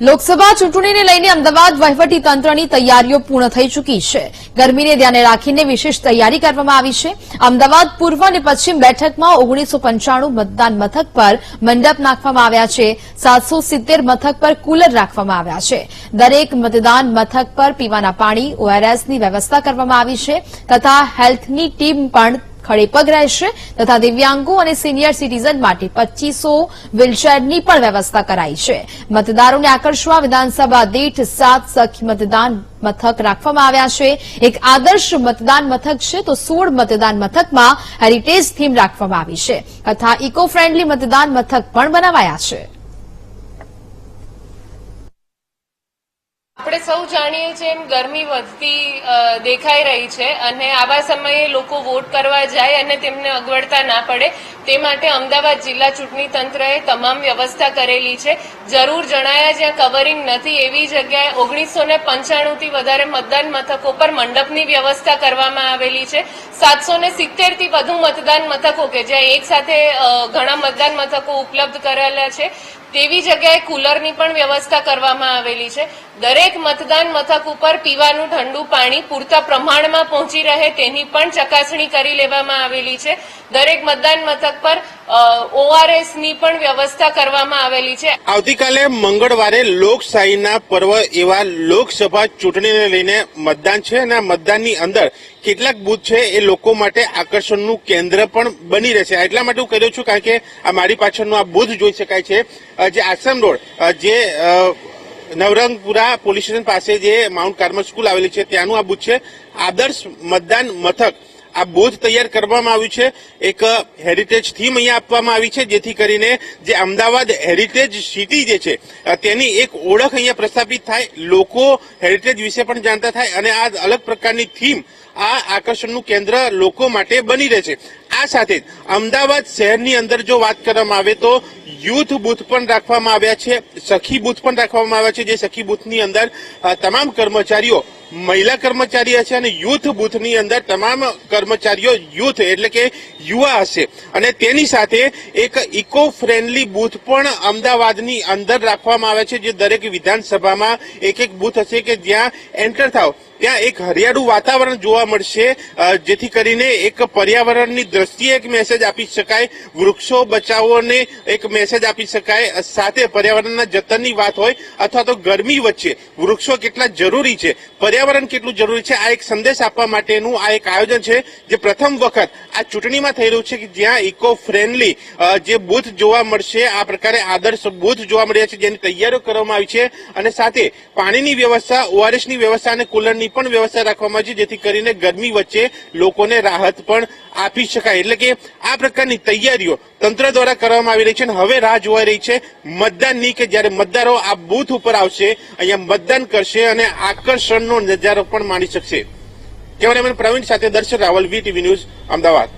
લોકસભા ચૂંટણીને લઈને અમદાવાદ વહીવટી તંત્રની તૈયારીઓ પૂર્ણ થઈ ચૂકી છે. ગરમીને ધ્યાને રાખીને વિશેષ તૈયારી કરવામાં આવી છે. અમદાવાદ પૂર્વ અને પશ્ચિમ બેઠકમાં ઓગણીસો પંચાણું મતદાન મથક પર મંડપ નાખવામાં આવ્યા છે. સાતસો સિત્તેર મથક પર કુલર રાખવામાં આવ્યા છે. દરેક મતદાન મથક પર પીવાના પાણી ઓઆરએસની વ્યવસ્થા કરવામાં આવી છે તથા હેલ્થની ટીમ પણ ખડેપગ રહેશે તથા દિવ્યાંગો અને સિનિયર સિટીઝન માટે પચ્ચીસો વ્હીલચેરની પણ વ્યવસ્થા કરાઈ છે. મતદારોને આકર્ષવા વિધાનસભા દીઠ સાત સખી મતદાન મથક રાખવામાં આવ્યા છે. એક આદર્શ મતદાન મથક છે તો સોળ મતદાન મથકમાં હેરિટેજ થીમ રાખવામાં આવી છે. તથા ઇકો ફ્રેન્ડલી મતદાન મથક પણ બનાવાયા છે. સૌ જાણીએ છીએ એમ ગરમી વધતી દેખાઈ રહી છે અને આવા સમયે લોકો વોટ કરવા જાય અને તેમને અગવડતા ના પડે, તે માટે અમદાવાદ જિલ્લા ચૂંટણી તંત્રએ તમામ વ્યવસ્થા કરેલી છે. જરૂર જણાયા જ્યાં કવરિંગ નથી, એવી જગ્યાએ ઓગણીસો ને પંચાણુંથી વધારે મતદાન મથકો પર મંડપની વ્યવસ્થા કરવામાં આવેલી છે. સાતસો ને સિત્તેરથી વધુ મતદાન મથકો કે જ્યાં એક સાથે ઘણા મતદાન મથકો ઉપલબ્ધ કરેલા છે. તેવી જગ્યાએ કુલરની પણ વ્યવસ્થા કરવામાં આવેલી છે. દરેક મતદાન મથક ઉપર પીવાનું ઠંડુ પાણી પૂરતા પ્રમાણમાં પહોંચી રહે તેની પણ ચકાસણી કરી લેવામાં આવેલી છે. દરેક મતદાન મથક પર ઓઆરએસની પણ વ્યવસ્થા કરવામાં આવેલી છે. આવતીકાલે મંગળવારે લોકશાહીના પર્વ એવા લોકસભા ચૂંટણીને લઈને મતદાન છે અને આ મતદાનની અંદર કેટલાક બૂથ છે એ લોકો માટે આકર્ષણનું કેન્દ્ર પણ બની રહેશે. એટલા માટે હું કર્યો છું કારણ કે આ મારી પાછળનું આ બૂથ જોઈ શકાય છે. જે આશ્રમ રોડ જે નવરંગપુરા પોલીસ સ્ટેશન પાસે જે માઉન્ટ કાર્મલ સ્કૂલ આવેલી છે ત્યાંનું આ બૂથ છે. આદર્શ મતદાન મથક આ બૂથ તૈયાર કરવામાં આવ્યું છે. એક હેરિટેજ થીમ અહીંયા આપવામાં આવી છે, જેથી કરીને જે અમદાવાદ હેરિટેજ સિટી જે છે તેની એક ઓળખ અહીંયા પ્રસ્થાપિત થાય. લોકો હેરિટેજ વિશે પણ જાણતા થાય અને આ અલગ પ્રકારની થીમ આ આકર્ષણનું કેન્દ્ર લોકો માટે બની રહે છે. આ સાથે અમદાવાદ શહેરની અંદર જો વાત કરવામાં આવે તો યુથ બૂથ પણ રાખવામાં આવ્યા છે, સખી બૂથ પણ રાખવામાં આવ્યા છે, જે સખી બૂથની અંદર તમામ કર્મચારીઓ મહિલા કર્મચારી હશે અને યુથ બૂથની અંદર તમામ કર્મચારીઓ યુથ એટલે કે યુવા હશે. અને તેની સાથે એક ઇકો ફ્રેન્ડલી બૂથ પણ અમદાવાદની અંદર રાખવામાં આવે છે, જે દરેક વિધાનસભામાં એક એક બૂથ હશે કે જ્યાં એન્ટર થાવ ત્યાં એક હરિયાળું વાતાવરણ જોવા મળશે જેથી કરીને એક પર્યાવરણની દ્રષ્ટિએ એક મેસેજ આપી શકાય, વૃક્ષો બચાવોને એક મેસેજ આપી શકાય, સાથે પર્યાવરણના જતનની વાત હોય, અથવા તો ગરમી વચ્ચે. વૃક્ષો કેટલા જરૂરી છે? પર્યાવરણ કેટલું જરૂરી છે, આ એક સંદેશ આપવા માટેનું આ એક આયોજન છે, જે પ્રથમ વખત આ ચૂંટણીમાં થઈ રહ્યું છે કે જ્યાં ઇકો ફ્રેન્ડલી જે બૂથ જોવા મળશે, આ પ્રકારે આદર્શ બૂથ જોવા મળ્યા છે, જેની તૈયારીઓ કરવામાં આવી છે, અને સાથે પાણીની વ્યવસ્થા, ઓઆરએસની વ્યવસ્થા અને કુલરની પણ વ્યવસ્થા રાખવામાં આવી છે, જેથી કરીને ગરમી વચ્ચે લોકોને રાહત પણ આપી શકાય. એટલે કે આ પ્રકારની તૈયારીઓ તંત્ર દ્વારા કરવામાં આવી રહી છે અને હવે રાહ જોવાઈ રહી છે મતદાનની કે જ્યારે મતદારો આ બૂથ ઉપર આવશે, અહીંયા મતદાન કરશે અને આકર્ષણનો નજારો પણ માણી શકશે. કેમેરામેન પ્રવીણ સાથે Darshan Raval, V TV news, Ahmedabad.